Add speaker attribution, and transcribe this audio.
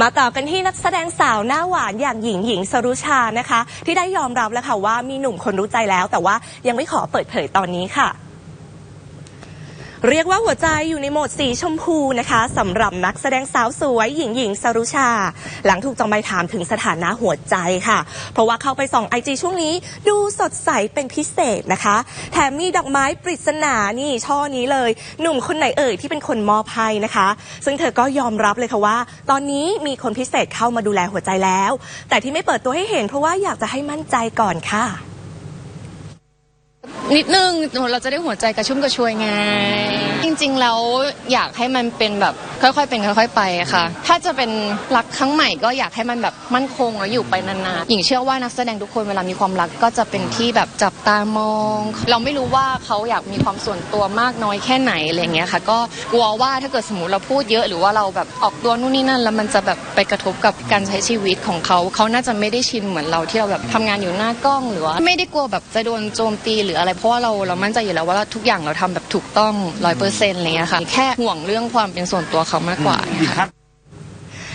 Speaker 1: มาต่อกันที่นักแสดงสาวหน้าหวานอย่างหญิงหญิงสรุชานะคะ ที่ได้ยอมรับแล้วค่ะว่ามีหนุ่มคนรู้ใจแล้ว แต่ว่ายังไม่ขอเปิดเผยตอนนี้ค่ะ เรียกว่าหัวใจอยู่ในโหมดสีชมพูนะคะสำหรับนักแสดงสาวสวยหญิงหญิงสรุชา หลังถูกจองใบถามถึงสถานะหัวใจค่ะ เพราะว่าเข้าไปส่องไอจีช่วงนี้ดูสดใสเป็นพิเศษนะคะ แถมมีดอกไม้ปริศนานี่ช่อนี้เลย หนุ่มคนไหนเอ่ยที่เป็นคนมอบให้นะคะ ซึ่งเธอก็ยอมรับเลยค่ะว่า ตอนนี้มีคนพิเศษเข้ามาดูแลหัวใจแล้ว แต่ที่ไม่เปิดตัวให้เห็นเพราะว่าอยากจะให้มั่นใจก่อนค่ะ
Speaker 2: นิดนึงเราจะได้หัวใจกระชุ่มกระชวยไง ริง ๆ แล้วอยากให้มันเป็นแบบค่อยๆ เป็นค่อยๆ ไปค่ะ ถ้าจะเป็นรักครั้งใหม่ก็อยากให้มันแบบมั่นคงแล้วอยู่ไปนานๆหญิงเชื่อว่านักแสดงทุกคนเวลามีความรักก็จะเป็นที่แบบจับตามอง เราไม่รู้ว่าเขาอยากมีความส่วนตัวมากน้อยแค่ไหนอะไรอย่างเงี้ยค่ะ ก็กลัวว่าถ้าเกิดสมมติเราพูดเยอะหรือว่าเราแบบออกตัวนู่นนี่นั่น แล้วมันจะแบบไปกระทบกับการใช้ชีวิตของเขา เขาน่าจะไม่ได้ชินเหมือนเราที่เราแบบทำงานอยู่หน้ากล้องหรือว่าไม่ได้กลัวแบบจะโดนโจมตีหรืออะไรเพราะว่าเราเรามั่นใจอยู่แล้วว่าทุกอย่างเราทำแบบถูกต้องร้อยเปอร์เซ็นต์อะไรเงี้ยค่ะ แค่ห่วงเรื่องความเป็นส่วนตัวเขามากกว่า
Speaker 3: ครับ